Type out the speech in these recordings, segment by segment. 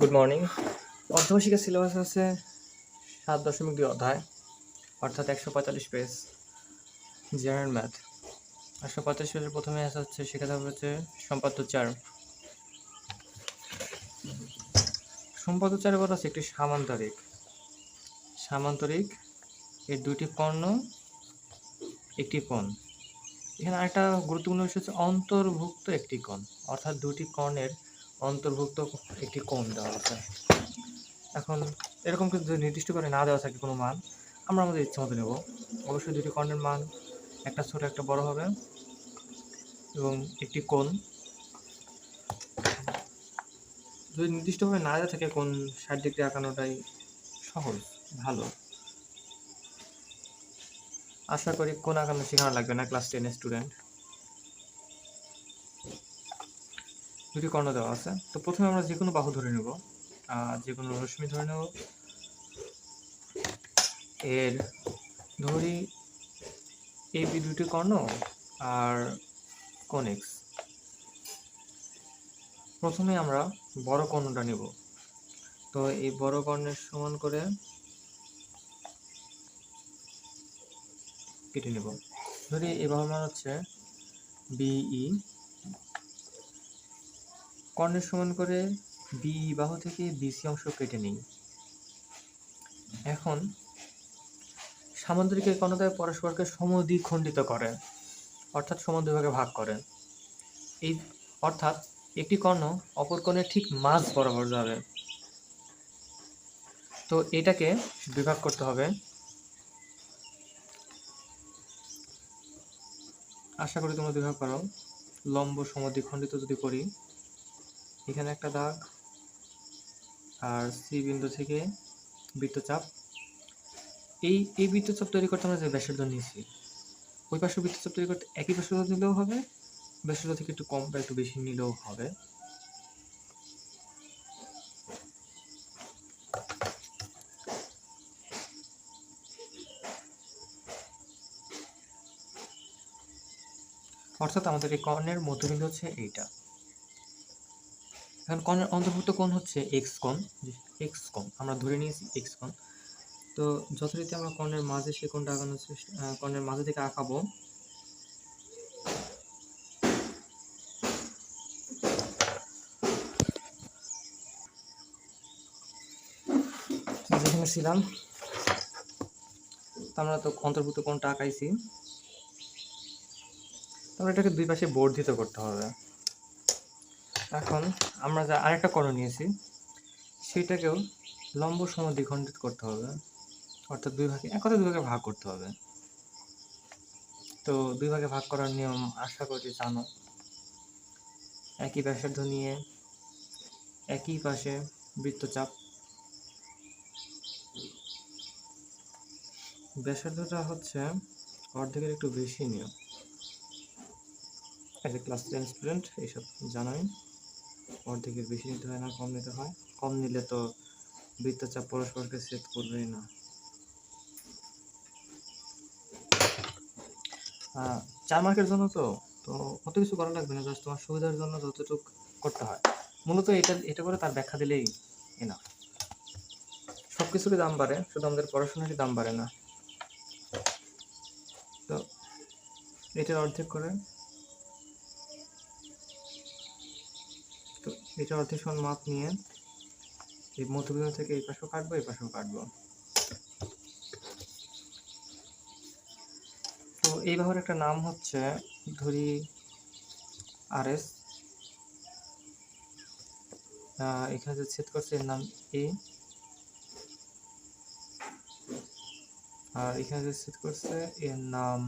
Good morning অর্ধবার্ষিকের syllabus আছে সাত দশমিক দুই অধ্যায়, অর্থাৎ একশো পঁয়তাল্লিশ পেজ জেনারেল ম্যাথ একশো পঁয়তাল্লিশ পেজের প্রথমে আসা হচ্ছে হবে হচ্ছে সম্পাদ্য চার। সম্পাদ্য চারে বলা আছে একটি সামান্তরিক। সামান্তরিক এর দুটি কর্ণ, একটি কোণ। এখানে আরেকটা গুরুত্বপূর্ণ বিষয় হচ্ছে অন্তর্ভুক্ত একটি কোণ, অর্থাৎ দুটি কর্ণের অন্তর্ভুক্ত একটি কোণ দেওয়া আছে। এখন এরকম কিন্তু যদি নির্দিষ্ট করে না দেওয়া থাকে কোনো মান, আমরা আমাদের ইচ্ছে মতো নেব। অবশ্যই দুটি কর্ণের মান, একটা ছোট, একটা বড় হবে এবং একটি কোণ। যদি নির্দিষ্টভাবে না দেওয়া থাকে কোন ষাট ডিগ্রি আঁকানোটাই সহজ, ভালো। আশা করি কোন আঁকানো শেখানো লাগবে না ক্লাস টেনের স্টুডেন্ট। দুটি কর্ণ দেওয়া আছে। তো প্রথমে আমরা যে কোনো বাহু ধরে নেব। যে কোনো রশ্মি ধরে নেব। এর ধরি এই বি দুটি কর্ণ আর কোনেক্স প্রথমে আমরা বড় কর্ণটা নেব। তো এই বড় কর্ণের সমান করে কেটে নেব। ধরি এই বাহুর মান হচ্ছে বিই কর্ণের সমান করে বি বাহু থেকে বিসি অংশ কেটে নিই। এখন সামান্তরিকের কর্ণদ্বয় পরস্পরকে সমদ্বিখণ্ডিত করে, অর্থাৎ সমান দুই ভাগে ভাগ করে। এই, অর্থাৎ একটি কর্ণ অপর কর্ণের ঠিক মাঝ বরাবর যাবে। তো এটাকে বিভাগ করতে হবে। আশা করি তোমরা বিভাগ করো লম্ব সমদ্বিখণ্ডিত যদি করি এখানে একটা দাগ আর সি বিন্দু থেকে বৃত্তচাপ। এই এই বৃত্তচাপ তৈরি করতে আমরা যে ব্যাসার্ধ নিয়েছি, ওই পাশে বৃত্তচাপ তৈরি করতে একই ব্যাসার্ধ নিলেও হবে, ব্যাসার্ধ থেকে একটু কম বা একটু বেশি নিলেও হবে। অর্থাৎ আমাদের এই কর্ণের মধ্যবিন্দু হচ্ছে এইটা। এখন কর্ণের অন্তর্ভুক্ত কোণ হচ্ছে এক্স কোণ এক্স কোণ আমরা ধরে নিয়েছি এক্স কোণ তো যথারীতি আমরা কর্ণের মাঝে সে কোণটা আঁকানোর চেষ্টা কর্ণের মাঝে থেকে আঁকাবো। যেখানে ছিলাম আমরা তো অন্তর্ভুক্ত কোণটা আঁকাইছি। তারপর এটাকে দুই পাশে বর্ধিত করতে হবে। এখন আমরা যা আরেকটা কর্ণ নিয়েছি সেটাকেও লম্ব সমদ্বিখণ্ডিত করতে হবে। অর্থাৎ দুই ভাগে, এক কথা দুই ভাগে ভাগ করতে হবে। তো দুই ভাগে ভাগ করার নিয়ম আশা করি জানো। একই ব্যাসার্ধ নিয়ে একই পাশে বৃত্তচাপ। ব্যাসার্ধটা হচ্ছে অর্ধেকের একটু বেশি নিয়ম। As a class ten student এইসব জানাই। অর্ধেকের বেশি নিতে হয় না, কম নিতে হয়। কম নিলে তো বৃত্তচাপ পরস্পরকে সেট করবেই না। চার মার্কের জন্য তো তো অত কিছু করা লাগবে না জাস্ট তোমার সুবিধার জন্য যতটুকু করতে হয়। মূলত এটা এটা করে তার ব্যাখ্যা দিলেই এনা সব কিছুরই দাম বাড়ে, শুধু আমাদের পড়াশোনারই দাম বাড়ে না। তো, এটার অর্ধেক করে এটা অর্ধেক সমান মাপ নিয়ে এই মধ্যবিন্দু থেকে এই পাশেও কাটবো, এই পাশেও কাটবো। তো এই বাহুর একটা নাম হচ্ছে ধরি আর এস এখানে যে ছেদ করছে এর নাম এ। আর এখানে যে ছেদ করছে এর নাম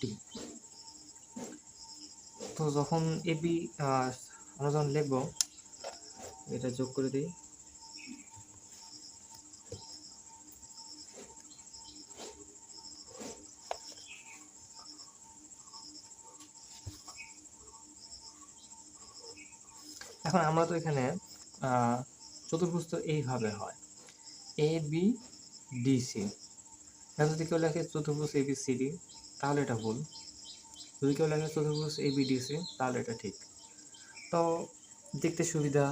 ডি। তো যখন এবি আমরা যখন লিখব, এটা যোগ করে দিই। এখন আমরা তো এখানে চতুর্ভুজ তো এইভাবে হয়। এ বি ডি সি যদি কেউ লেখে চতুর্ভুজ এ বি সি ডি তাহলে এটা ভুল। যদি কেউ লেখে চতুর্ভুজ এ বি ডি সি তাহলে এটা ঠিক। তো দেখতে সুবিধা,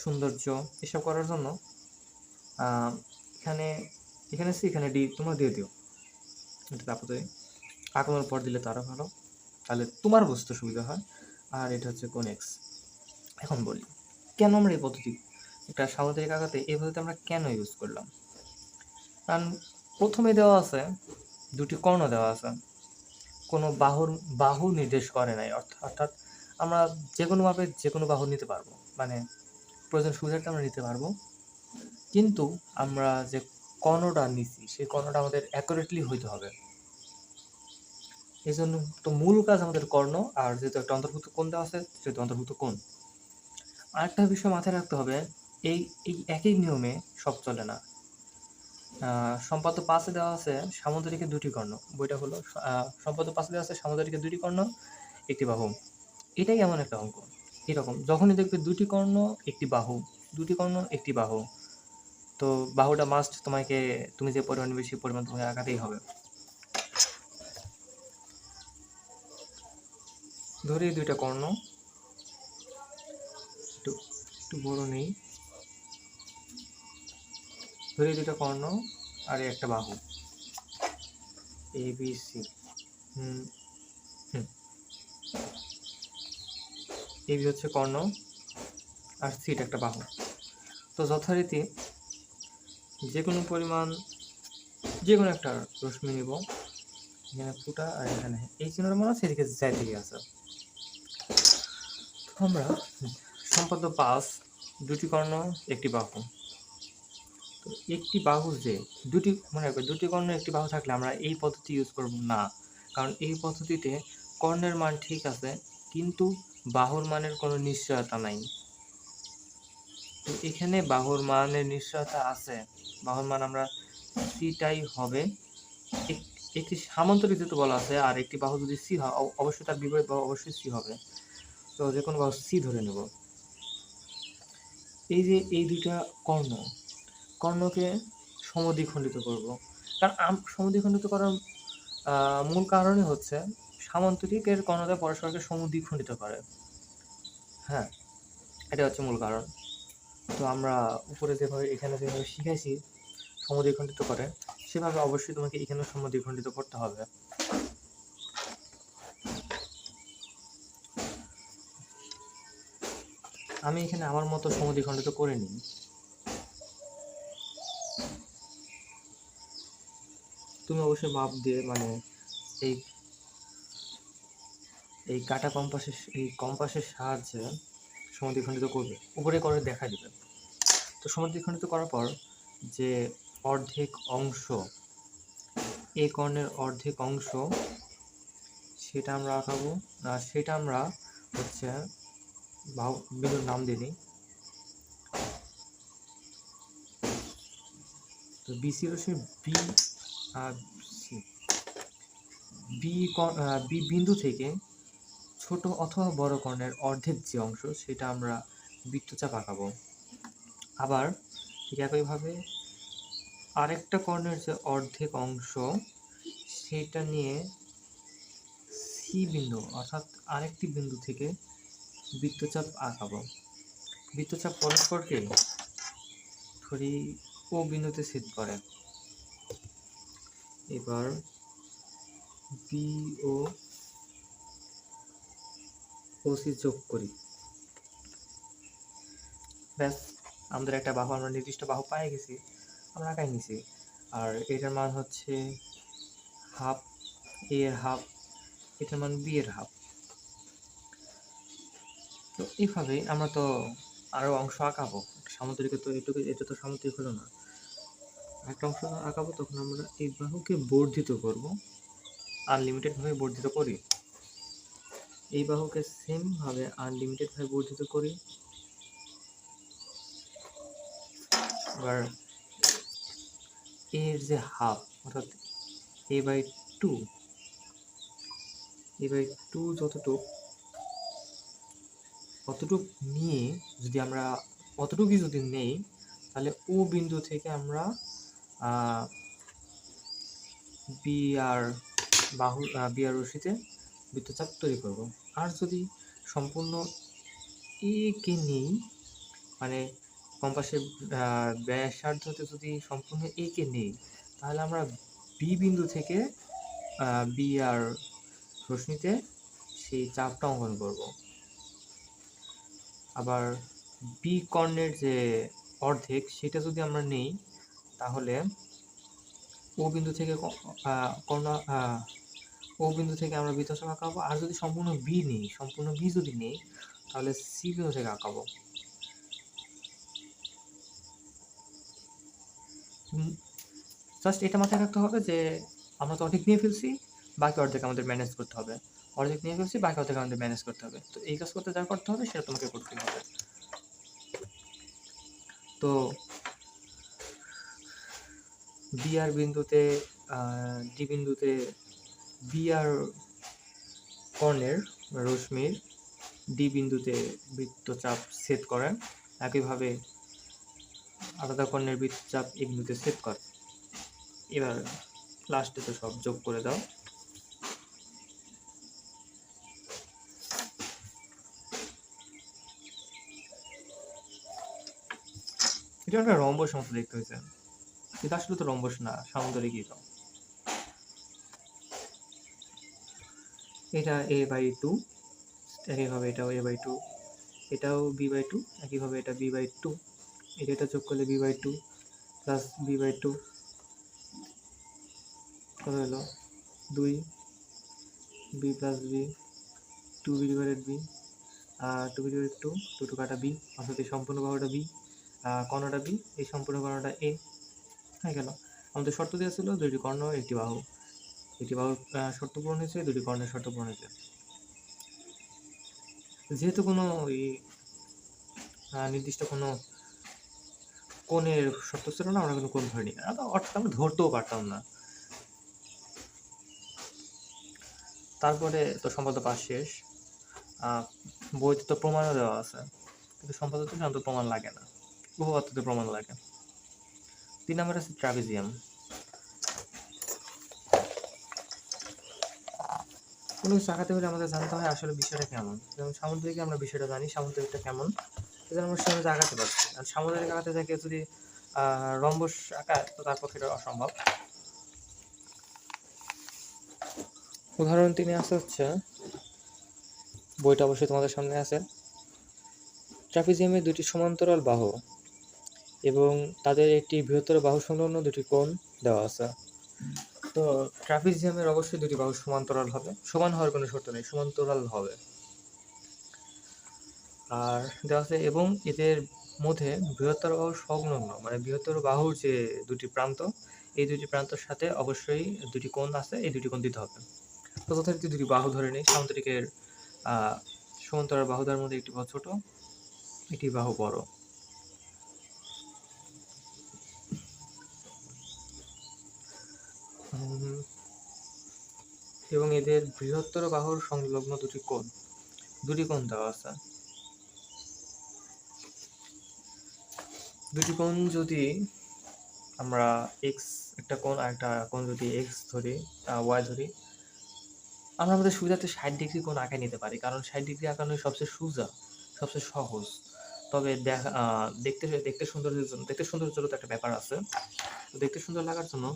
সৌন্দর্য, এসব করার জন্য এখানে এখানে সি, এখানে ডি, তোমরা দিয়ে দিও। এটা তারপরে আঁকানোর পর দিলে তো আরও ভালো। তাহলে তোমার বুঝতে সুবিধা হয়। আর এটা হচ্ছে কোন এক্স এখন বলি, কেন আমরা এই পদ্ধতি, একটা সামুদ্রিক আঁকাতে এই পদ্ধতি আমরা কেন ইউজ করলাম? কারণ প্রথমে দেওয়া আছে, দুটি কর্ণ দেওয়া আছে। কোনো বাহুর, বাহু নির্দেশ করে নাই। অর্থাৎ আমরা যে কোনো ভাবে যে কোনো বাহু নিতে পারব। মানে প্রয়োজন সুবিধাটা আমরা নিতে পারব। কিন্তু আমরা যে কর্ণটা নিছি, সেই কর্ণটা আমাদের অ্যাকুরেটলি হইতে হবে। এই জন্য তো মূল কাজ আমাদের কর্ণ, আর যেহেতু একটা অন্তর্ভুক্ত কোণ দেওয়া আছে, সেহেতু অন্তর্ভুক্ত কোণ। আরেকটা বিষয় মাথায় রাখতে হবে, এই এই একই নিয়মে সব চলে না। সম্পাদ্য পাশে দেওয়া আছে সামুদ্রিকের দুটি কর্ণ। বইটা হলো সম্পাদ্য পাশে দেওয়া আছে সামুদ্রিকের দুটি কর্ণ, একটি বাহু। এটাই এমন একটা অঙ্ক। এরকম, যখনই দেখবে দুটি কর্ণ, একটি বাহু। দুটি কর্ণ, একটি বাহু। তো বাহুটা মাস্ট তোমাকে, তুমি যে পরিমাণ বেশি পরিমাণ তোমাকে আঁকাতেই হবে। ধরি দুইটা কর্ণ। একটু একটু বড় নেই। ধরি দুইটা কর্ণ আর একটা বাহু। এ বি সি হুম এ হচ্ছে কর্ণ আর সিট একটা বাহু। তো যথারীতি যে কোনো পরিমাণ যে কোনো একটা রশ্মি নিব। এখানে ফুটা আর এখানে এই চিহ্নটা মনে হচ্ছে এদিকে যাই দিকে আছে। আমরা সম্পাদ্য পাস, দুটি কর্ণ, একটি বাহু। একটি বাহু যে, দুটি, মনে রাখবে, দুটি কর্ণ একটি বাহু থাকলে আমরা এই পদ্ধতি ইউজ করব না। কারণ এই পদ্ধতিতে কর্ণের মান ঠিক আছে, কিন্তু বাহুর মানের কোনো নিশ্চয়তা নাই। তো এখানে বাহুর মানের নিশ্চয়তা আছে। বাহুর মান আমরা সিটাই হবে। একটি সামান্তরিক যেহেতু বলা আছে, আর একটি বাহু যদি সি হয় অবশ্যই তার বিপরীত বাহু অবশ্যই সি হবে। তো যে কোনো বাহু সি ধরে নেব। এই যে, এই দুইটা কর্ণ কর্ণকে সমদ্বিখণ্ডিত করব। কারণ সমদ্বিখণ্ডিত করার মূল কারণই হচ্ছে সামান্তরিকের কর্ণতা পরস্পরকে সমদ্বিখণ্ডিত করে। হ্যাঁ এটা হচ্ছে মূল কারণ। তো আমরা উপরে যেভাবে, এখানে যেভাবে শিখাইছি সমদ্বিখণ্ডিত করে, সেভাবে অবশ্যই তোমাকে এখানে সমদ্বিখণ্ডিত করতে হবে। আমি এখানে আমার মতো সমদ্বিখণ্ডিত করে নিই তুমি অবশ্যই মাপ দিয়ে মানে এই এই কাটা কম্পাসের, এই কম্পাসের সাহায্যে সমদ্বিখণ্ডিত করবে। উপরে করে দেখা দিবে। তো সমদ্বিখণ্ডিত করার পর যে অর্ধেক অংশ এই কর্ণের অর্ধেক অংশ, সেটা আমরা আঁকাবো। আর সেটা আমরা হচ্ছে বিন্দুর নাম দিয়ে দিই। তো বিসি হচ্ছে বি বি বিন্দু থেকে ছোট অথবা বড় কর্ণের অর্ধেক যে অংশ, সেটা আমরা বৃত্তচাপ আঁকাবো। আবার ঠিক একইভাবে আরেকটা কর্ণের যে অর্ধেক অংশ, সেটা নিয়ে সি বিন্দু, অর্থাৎ আরেকটি বিন্দু থেকে বৃত্তচাপ আঁকাবো। বৃত্তচাপ পরস্পরকে ধরি ও বিন্দুতে ছেদ করে। এবার বি ওসি যোগ করি। ব্যাস, আমাদের একটা বাহু, আমরা নির্দিষ্ট বাহু পাই গেছি, আমরা আঁকাই নিছি। আর এটার মান হচ্ছে হাফ এ এর হাফ, এটার মান বি এর হাফ। তো এইভাবে আমরা তো আরও অংশ আঁকাবো। সামুদ্রিকে তো এটুকু এটা তো সামুদ্রিক হলো না। একটা অংশ আঁকাবো, তখন আমরা এই বাহুকে বর্ধিত করব। আনলিমিটেড ভাবে বর্ধিত করি। এই বাহুকে সেম ভাবে আনলিমিটেড ভাবে বর্ধিত করি। এবার এর যে হাফ অর্থাৎ A by two A by two যতটুক, অতটুক নিয়ে যদি আমরা, অতটুকুই যদি নেই, তাহলে ও বিন্দু থেকে আমরা বি আর বাহু বি আর রশিতে বৃত্তচাপ তৈরি করব। আর যদি সম্পূর্ণ এ কে নেই মানে কম্পাসের ব্যাসার্ধতে যদি সম্পূর্ণ এ কে নেই, তাহলে আমরা বি বিন্দু থেকে বি আর রশ্মিতে সেই চাপটা অঙ্কন করব। আবার বি কর্ণের যে অর্ধেক, সেটা যদি আমরা নেই তাহলে ও বিন্দু থেকে কর্ণ ও বিন্দু থেকে আমরা বৃত্তচাপ আঁকাবো। আর যদি সম্পূর্ণ বি নেই, সম্পূর্ণ বি যদি নেই, তাহলে সি বিন্দু থেকে আঁকাবো। জাস্ট এটা মাথায় রাখতে হবে যে, আমরা তো অর্ধেক নিয়ে ফেলছি, বাকি অর্ধেক আমাদের ম্যানেজ করতে হবে। অর্ধেক নিয়ে ফেলছি, বাকি অর্ধেক আমাদের ম্যানেজ করতে হবে। তো এই কাজ করতে যা করতে হবে, সেটা তোমাকে করতেই হবে। তো বি আর বিন্দুতে ডি বিন্দুতে বি আর কর্ণের রশ্মির ডি বিন্দুতে বৃত্তচাপ সেট করেন একইভাবে আলাদা কর্ণের বৃত্তচাপ এই বিন্দুতে সেট করে। এবার লাস্টে তো সব যোগ করে দাও। এটা একটা রম্ব মতো দেখতে হয়েছে। এটা আসলে তো রম্বস না সামুদ্রিকই তো এটা এ বাই টু একইভাবে এটাও এ বাই টু এটাও বি বাই টু একইভাবে এটা বি বাই টু এটা এটা যোগ করলে B by two plus B by two কত হলো? দুই B plus B two B divided B two B divided two two two কাটা বি অর্থাৎ এই সম্পূর্ণ বাহুটা বি কর্ণটা বি এই সম্পূর্ণ কর্ণটা এ হয়ে গেল। আমাদের শর্ত দেওয়া ছিল দুইটি কর্ণ একটি বাহু। একটি আহ, শর্ত পূরণ হয়েছে দুটি কর্ণের শর্ত পূরণ হয়েছে। যেহেতু কোনো ওই নির্দিষ্ট কোনো কোণের শর্ত ছিল না আমরা কোনো কোণ ধরিনি। অর্থাৎ আমরা ধরতেও পারতাম না। তারপরে তো সম্পাদ্য পাস শেষ। বইতে তো প্রমাণও দেওয়া আছে। কিন্তু সাধারণত প্রমাণ লাগে না। উপপাদ্যতে প্রমাণ লাগে। তিন নম্বর আছে ট্রাপিজিয়াম। কোনো কিছু আঁকাতে হলে আমাদের জানতে হয় আসলে বিষয়টা কেমন। যেমন সামুদ্রিকে আমরা বিষয়টা জানি, সামুদ্রিকটা কেমন। সেটা আমরা সেভাবে আঁকাতে পারছি। আর সামুদ্রিক আঁকাতে থেকে যদি রম্বস আঁকায় তো তার পক্ষে অসম্ভব। উদাহরণ তিনি আছে হচ্ছে, বইটা অবশ্যই তোমাদের সামনে আছে। ট্রাপিজিয়ামের দুটি সমান্তরাল বাহু। এবং তাদের একটি বৃহত্তর বাহু সংলগ্ন দুটি কোণ দেওয়া আছে। তো ট্রাপিজিয়ামের অবশ্যই দুটি বাহু সমান্তরাল হবে। সমান হওয়ার কোনো শর্ত নেই, সমান্তরাল হবে। আর দেওয়া আছে, এবং এদের মধ্যে বৃহত্তর বাহু সংলগ্ন মানে বৃহত্তর বাহুর যে দুটি প্রান্ত, এই দুটি প্রান্তর সাথে অবশ্যই দুটি কোণ আছে, এই দুটি কোণ দিতে হবে। তো যথারীতি দুটি বাহু ধরে নেই। সামুদ্রিকের সমান্তরাল বাহুদার মধ্যে একটি বাহু ছোট, একটি বাহু বড়। এবং এদের বৃহত্তর বাহুর সংলগ্ন দুটি কোণ। দুটি কোণ দেওয়া আছে। দুটি কোণ যদি আমরা এক্স একটা কোণ আর একটা কোণ যদি এক্স ধরি ওয়াই ধরি, আমরা আমাদের সুবিধাতে ষাট ডিগ্রি কোণ আঁকায় নিতে পারি। কারণ ষাট ডিগ্রি আঁকানোই সবচেয়ে সোজা, সবচেয়ে সহজ। তবে দেখা দেখতে দেখতে জন্য, দেখতে সৌন্দর্যের তো একটা ব্যাপার আছে। দেখতে সুন্দর লাগার জন্য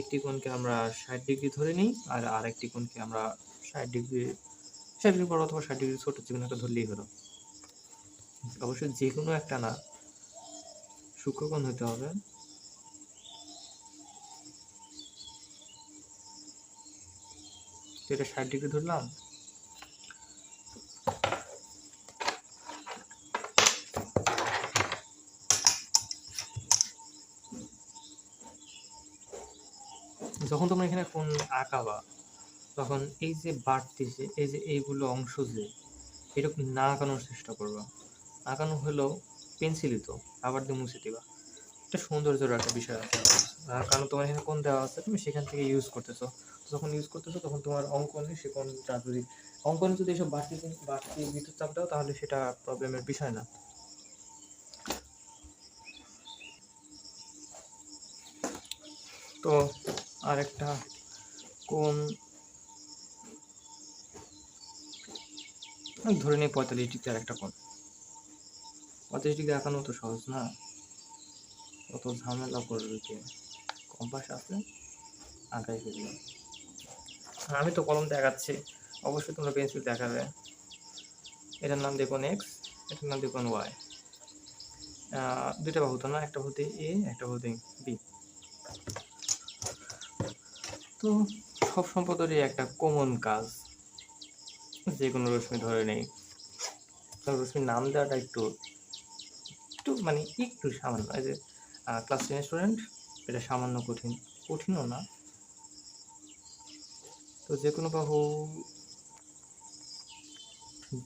একটি কোণকে আমরা ষাট ডিগ্রি ধরে নিই আর আরেকটি কোণকে আমরা ষাট ডিগ্রি ষাট ডিগ্রি বড় অথবা ষাট ডিগ্রি ছোট, যে কোনো একটা ধরলেই হলো। অবশ্যই যে কোনো একটা না সূক্ষ্মকোণ হতে হবে। এটা ষাট ডিগ্রি ধরলাম। যখন তোমরা এখানে কোন আঁকাবা? তখন এই যে বাড়তি যে এই যে এইগুলো অংশ যে এরকম না আঁকানোর চেষ্টা করবা। আঁকানো হলো পেন্সিলই তো আবার দিয়ে মুছে দিবা। এটা সৌন্দর্যের একটা বিষয় আছে। আহ, কারণ তোমার এখানে কোন দেওয়া আছে তুমি সেখান থেকে ইউজ করতেছো। যখন ইউজ করতেছো তখন তোমার অঙ্কনে সে কোনটা যদি অঙ্কনে যদি এসব বাড়তি বাড়তি বিদ্যুৎ চাপ দাও তাহলে সেটা প্রবলেমের বিষয় না। তো আরেকটা কোন ধরে নিই পঁয়তাল্লিশ ডিগ্রি আরেকটা কোন পঁয়ত্রিশ ডিগ্রি আঁকানো তো সহজ না। অত ঝামেলা করবে কে? কম্পাস আছে, আঁকাই ফেলবে আমি তো কলম দেখাচ্ছি, অবশ্যই তোমরা পেন্সিল দেখাবে। এটার নাম দেখুন এক্স, এটার নাম দেখুন ওয়াই। দুইটা বাহু তো না, একটা বাহুতে এ, একটা বাহুতে বি। তো সব সম্পদেরই একটা কমন কাজ। যে কোনো রশ্মি ধরে নেই। রশ্মির নাম দেওয়াটা একটু একটু মানে একটু সামান্য। এই যে ক্লাস টেন স্টুডেন্ট এটা সামান্য কঠিন। কঠিনও না। তো যে কোনো বাহু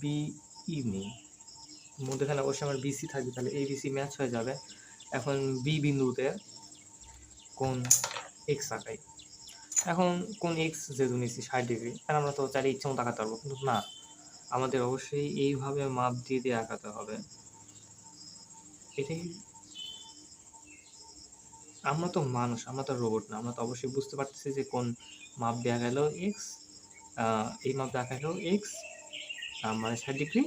বি ই মধ্যখানে অবশ্যই আমার বিসি থাকবে, তাহলে এ বিসি ম্যাচ হয়ে যাবে। এখন বি বিন্দুতে কোন এক্স আঁকাই এখন কোন এক্স যেহেতু নিচ্ছি ষাট ডিগ্রি আর আমরা তো চাইলে ইচ্ছে মতো আঁকাতে পারব। কিন্তু না, আমাদের অবশ্যই এইভাবে মাপ দিয়ে দিয়ে আঁকাতে হবে। এটাই আমরা তো মানুষ, আমরা তো রোবট না, আমরা তো অবশ্যই বুঝতে পারতেছি যে কোন মাপ দেওয়া গেল এক্স এই মাপ দেখা গেল এক্স মানে ষাট ডিগ্রি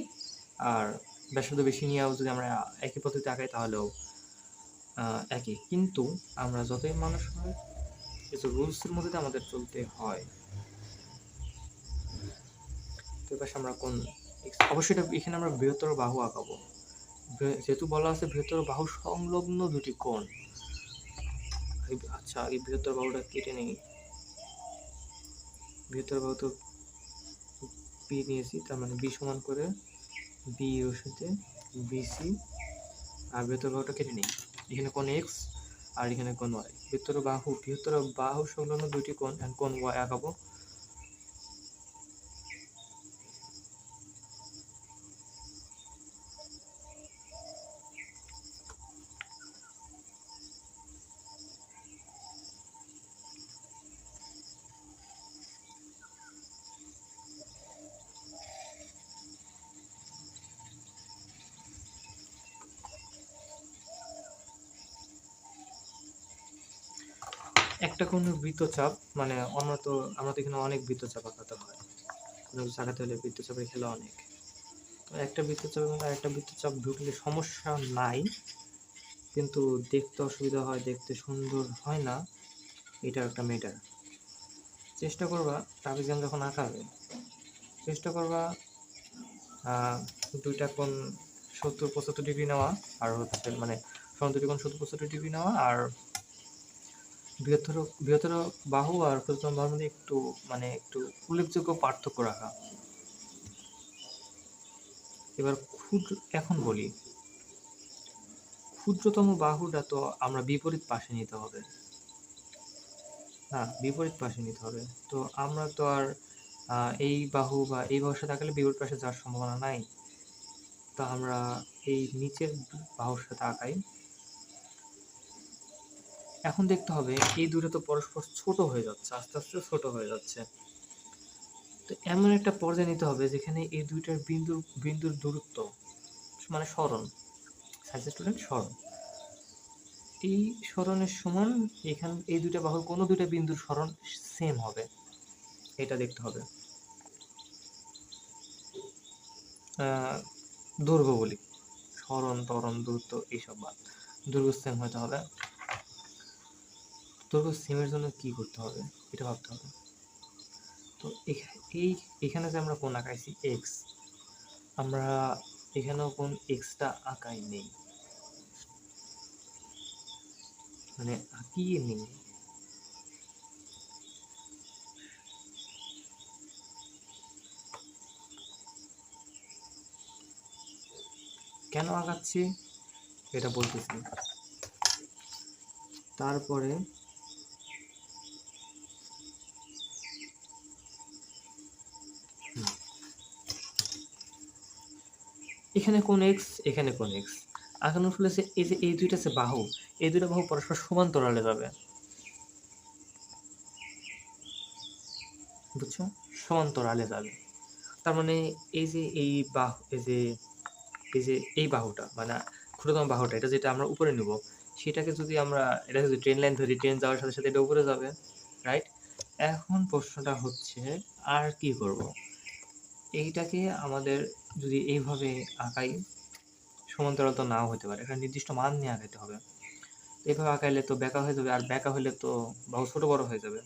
আর ব্যাসার্ধ বেশি নিয়েও যদি আমরা একই পদ্ধতি আঁকাই তাহলেও একই। কিন্তু আমরা যতই মানুষ হয় কিছু রুলসের মধ্যে আমাদের চলতে হয়। তো এবার আমরা কোন অবশ্যই এটা এখানে আমরা বৃহত্তর বাহু আঁকাবো। যেহেতু বলা আছে বৃহত্তর বাহু সংলগ্ন দুটি কোণ। আচ্ছা এই বৃহত্তর বাহুটা কেটে নেই। বৃহত্তর বাহু তো বি নিয়েছি, তার মানে বি সমান করে বি এর সাথে বিসি আর বৃহত্তর বাহুটা কেটে নেই। এখানে কোন এক্স আর এখানে কোন ওয়াই বৃহত্তর বাহু বৃহত্তর বাহু সংলগ্ন দুইটি কোণ কোন ওয়াই আঁকাবো একটা কোনো বৃত্তচাপ মানে আমরা তো আমরা তো এখানে অনেক বৃত্তচাপ আঁকাতে হয়। কোনো আঁকাতে হলে বৃত্তচাপের খেলা অনেক। তো একটা বৃত্তচাপের মধ্যে আরেকটা বৃত্তচাপ ঢুকলে সমস্যা নাই, কিন্তু দেখতে অসুবিধা হয়, দেখতে সুন্দর হয় না এটা একটা মেটার চেষ্টা করবা ট্রাফিক জ্যাম যখন আঁকাবে, চেষ্টা করবা দুইটা কোন সত্তর পঁচাত্তর ডিগ্রি নেওয়া, আর হচ্ছে মানে সত্তর কোণ সত্তর পঁচাত্তর ডিগ্রি নেওয়া, আর বৃহত্তর বৃহত্তর বাহু আর ক্ষুদ্রতম বাহুর মধ্যে একটু মানে একটু উল্লেখযোগ্য পার্থক্য রাখা। এবার ক্ষুদ্র, এখন বলি। ক্ষুদ্রতম বাহুটা তো আমরা বিপরীত পাশে নিতে হবে। হ্যাঁ বিপরীত পাশে নিতে হবে। তো আমরা তো আর এই বাহু বা এই বাহুর সাথে আঁকালে বিপরীত পাশে যাওয়ার সম্ভাবনা নাই। তো আমরা এই নিচের বাহুর সাথে আঁকাই। এখন দেখতে হবে এই দুটো তো পরস্পর ছোট হয়ে যাচ্ছে, আস্তে আস্তে ছোট হয়ে যাচ্ছে। তো এমন একটা পর্যায়ে নিতে হবে যেখানে এই দুইটার বিন্দুর বিন্দুর দূরত্ব মানে স্মরণ সাইন্স স্টুডেন্ট স্মরণ। এই স্মরণের সমান এখান, এই দুইটা বাহুর কোনো দুইটা বিন্দুর স্মরণ সেম হবে। এটা দেখতে হবে। দৈর্ঘ্য বলি স্মরণ তরণ দূরত্ব, এইসব বাদ। দৈর্ঘ্য সেম হতে হবে। দৈর্ঘ্য সেমের জন্য কি করতে হবে? এটা ভাবতে হবে। তো এই, এখানে যে আমরা কোন আঁকাইছি? এক্স আমরা এখানেও কোন এক্সটা আঁকাই নেই। মানে আঁকিয়ে নেই। কেন আঁকাচ্ছি? এটা বলতেছি। তারপরে এখানে কোন এক্স এখানে কোন এক্স আঁকানোর ফলে যে এই যে এই দুইটা যে বাহু, এই দুইটা বাহু পরস্পর সমান্তরালে যাবে। বুঝছ? সমান্তরালে যাবে। তার মানে এই যে এই বাহু, এই যে এই যে এই বাহুটা মানে ক্ষুদ্রতম বাহুটা, এটা যেটা আমরা উপরে নেব, সেটাকে যদি আমরা, এটা যদি ট্রেন লাইন ধরি, ট্রেন যাওয়ার সাথে সাথে এটা উপরে যাবে রাইট এখন প্রশ্নটা হচ্ছে, আর কি করব? এইটাকে আমাদের যদি এইভাবে আঁকাই সমান্তরাল তো নাও হতে পারে, একটা নির্দিষ্ট মান নিয়ে আগাইতে হবে। এভাবে আঁকাইলে তো বেঁকা হয়ে যাবে, আর বেঁকা হলে তো বাহু ছোট বড় হয়ে যাবে।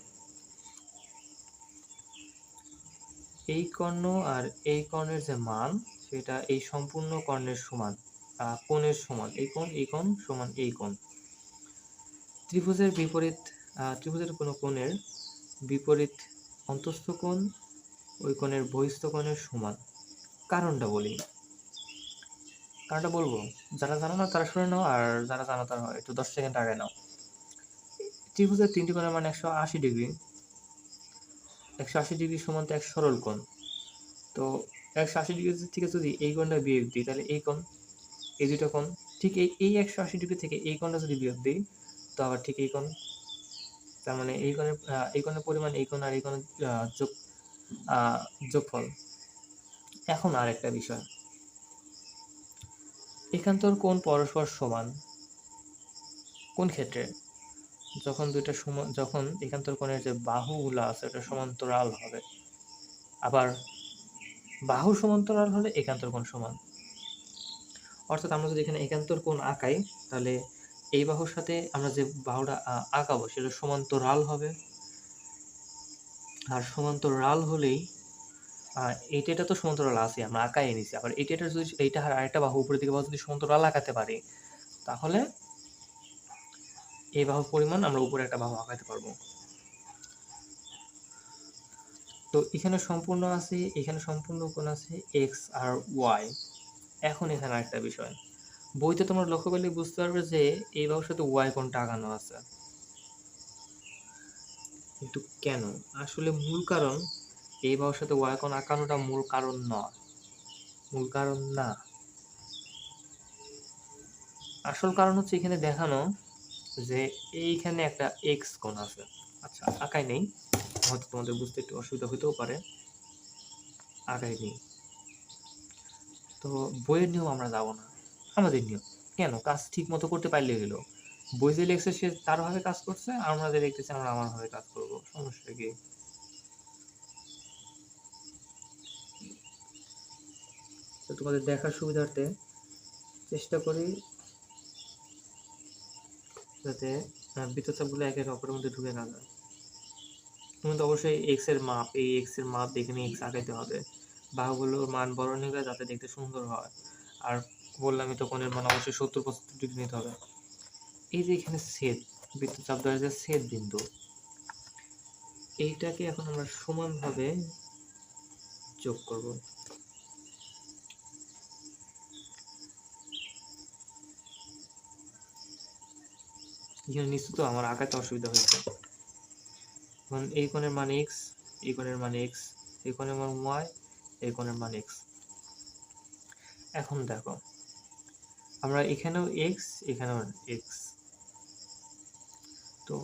এই কর্ণ আর এই কর্ণের যে মান, সেটা এই সম্পূর্ণ কর্ণের সমান কোণের সমান। এই কোণ এই কোণ, সমান এই কোণ। ত্রিভুজের বিপরীত ত্রিভুজের কোনো কোণের বিপরীত অন্তস্থ কোণ ওই কোণের বহিস্থ কোণের সমান। কারণটা বলি। কারণটা বলব, যারা জানো না তারা শুনে নাও, আর যারা জানো তারা একটু দশ সেকেন্ড আগে নাও। ত্রিভুজের তিনটি কোণের মানে একশো আশি ডিগ্রি। একশো আশি ডিগ্রি সমান তো এক সরল কোণ। তো একশো আশি ডিগ্রি থেকে যদি এই কোণটা বিয়োগ দিই, তাহলে এই কোণ, এই দুটো কোণ, ঠিক এই এই একশো আশি ডিগ্রি থেকে এই কোণটা যদি বিয়োগ দিই, তো আবার ঠিক এই কোণ। তার মানে এই কোণের এই কোণের পরিমাণ এই কোণ আর এই কোণের যোগ যোগফল। এখন আর একটা বিষয়। একান্তর কোণ পরস্পর সমান কোন ক্ষেত্রে? যখন দুইটা সমান যখন একান্তর কোণের যে বাহুগুলো আছে, ওটা সমান্তরাল হবে। আবার বাহু সমান্তরাল হলে একান্তর কোণ সমান। অর্থাৎ আমরা যদি এখানে একান্তর কোণ আঁকাই, তাহলে এই বাহুর সাথে আমরা যে বাহুটা আঁকাবো, সেটা সমান্তরাল হবে। আর সমান্তরাল হলেই এইটা এটা তো সমান্তরাল আছে আমরা আঁকাই নিছি আবার এইটা এটা যদি, এইটা আর আরেকটা বাহু উপরের দিকে বাহু যদি সমান্তরাল আঁকাতে পারি, তাহলে এই বাহুর পরিমাণ আমরা উপরে একটা বাহু আঁকাতে পারব। তো এখানে সম্পূর্ণ আছে, এখানে সম্পূর্ণ কোণ আছে এক্স আর ওয়াই। এখন এখানে আরেকটা বিষয়। বইতে তোমরা লক্ষ্য করলে বুঝতে পারবে যে এই বাহুর সাথে ওয়াই কোণটা আঁকানো আছে। কিন্তু কেন? আসলে মূল কারণ এই বাহুর সাথে ওয়াই আঁকানোটা মূল কারণ নয়। মূল কারণ না। আসল কারণ হচ্ছে এখানে দেখানো যে এইখানে একটা এক্স কোণ আছে। আচ্ছা আঁকাই নেই। হয়তো তোমাদের বুঝতে একটু অসুবিধা হতেও পারে। আঁকাই নেই। তো বইয়ের নিয়ম আমরা যাব না। আমাদের নিয়ম। কেন? কাজ ঠিক মতো করতে পারলে গেল বই যে লিখছে সে তার ভাবে কাজ করছে আমরা যে লিখতেছি আমরা আমার ভাবে কাজ করব। সমস্যা কি? তোমাদের দেখার সুবিধার্থে চেষ্টা করি যাতে বৃত্তচাপগুলো একের অপরের মধ্যে ঢুকে না যায়। তুমি তো অবশ্যই এক্সের মাপ, এই এক্সের মাপ দেখে নিয়ে এক্স আঁকাইতে হবে। বাহুগুলোর মান বড় নিলে যাতে দেখতে সুন্দর হয়। আর বললামই তো কোণের মান অবশ্যই সত্তর পঁচাত্তর ডিগ্রি নিতে হবে। এই যে এখানে ছেদ বৃত্তচাপ দেওয়া যে ছেদ বিন্দু, এইটাকে এখন আমরা সমানভাবে যোগ করব। এখানে নিশ্চিত আমার আঁকাতে অসুবিধা হয়েছে। এখন এই কোণের মান এক্স এই কোণের মান এক্স এই কোণের মান ওয়াই এই কোণের মান এক্স এখন দেখো, আমরা এখানেও এক্স এখানেও এক্স তো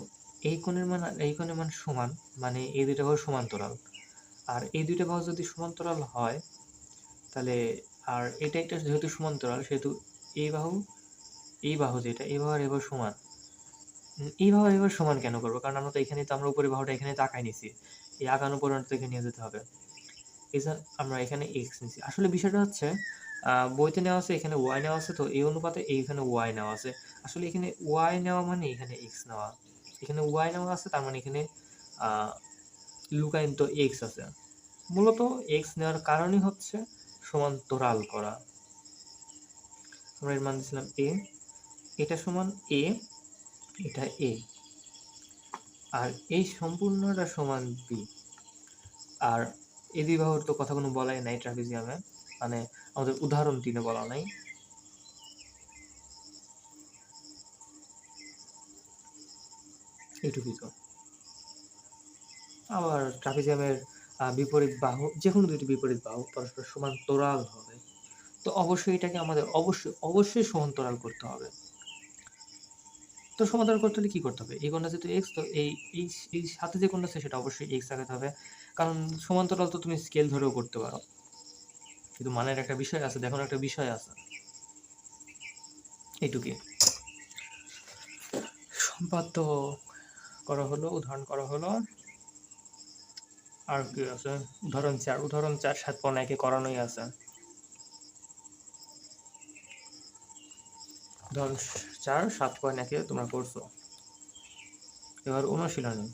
এই কোণের মান আর এই কোণের মান সমান মানে এই দুইটা বাহু সমান্তরাল। আর এই দুইটা বাহু যদি সমান্তরাল হয়, তাহলে আর এটা একটা যেহেতু সমান্তরাল, সেহেতু এই বাহু এই বাহু যেটা, এই বাহু আর এই বাহু সমান। এই বাহু বাহু সমান কেন করব? কারণ আমরা তো এখানে, তো আমরা উপরে বাহুটা এখানে তাকাই নিছি। এই আগানো পরিমাণ থেকে নিয়ে যেতে হবে। জন্য আমরা এখানে এক্স নিছি। আসলে বিষয়টা হচ্ছে বইতে নেওয়া আছে, এখানে ওয়াই নেওয়া আছে, তো এই অনুপাতে এইখানে ওয়াই নেওয়া আছে। আসলে এখানে ওয়াই নেওয়া মানে এখানে এক্স নেওয়া। এখানে ওয়াই নেওয়া আছে, তার মানে এখানে লুকায়িত এক্স আছে। মূলত এক্স নেওয়ার কারণই হচ্ছে সমান্তরাল করা। আমরা এর মান দিয়েছিলাম এ এটা সমান এ এটা এ আর এই সম্পূর্ণটা সমান বি আর এ দুই বাহুর তো কথা কোনো বলাই নাই ট্রাপিজিয়ামে মানে আমাদের উদাহরণ তিনে বলা নাই। এইটুকুই তো। আবার ট্রাপিজিয়ামের বিপরীত বাহু যে কোনো দুইটি বিপরীত বাহু পরস্পর সমান্তরাল হবে। তো অবশ্যই এটাকে আমাদের অবশ্যই অবশ্যই সমান্তরাল করতে হবে। তো সমান্তরাল করতে হলে কি করতে হবে? এই কোণটা যেহেতু এক্স তো এই এই সাথে যে কোণটা আছে সেটা অবশ্যই এক্স আগাতে হবে। কারণ সমান্তরাল তো তুমি স্কেল ধরেও করতে পারো। কিন্তু মানের একটা বিষয় আছে দেখুন একটা বিষয় আছে। এইটুকুই সম্পাদ্য করা হলো, উদাহরণ করা হলো। আর কি আছে? উদাহরণ চার উদাহরণ চার, সাত পনেরো একে করানোই আছে। ধরুন চার, সাত পয়েন্ট একে তোমরা করছ। এবার অনুশীলনী।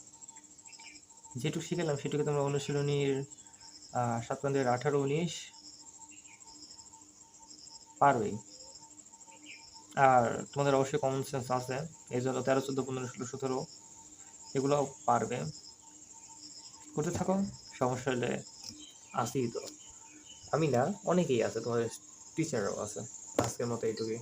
যেটুকু শিখেলাম, সেটুকু তোমরা অনুশীলনীর সাত পয়েন্ট দুই আঠারো, উনিশ পারবেই আর তোমাদের অবশ্যই কমন সেন্স আছে। এই জন্য তেরো, চোদ্দ, পনেরো, ষোলো, সতেরো এগুলো পারবে। করতে থাকো? সমস্যা হলে আসি তো। আমি না, অনেকেই আছে, তোমাদের টিচাররাও আছে। আজকের মতো এইটুকুই।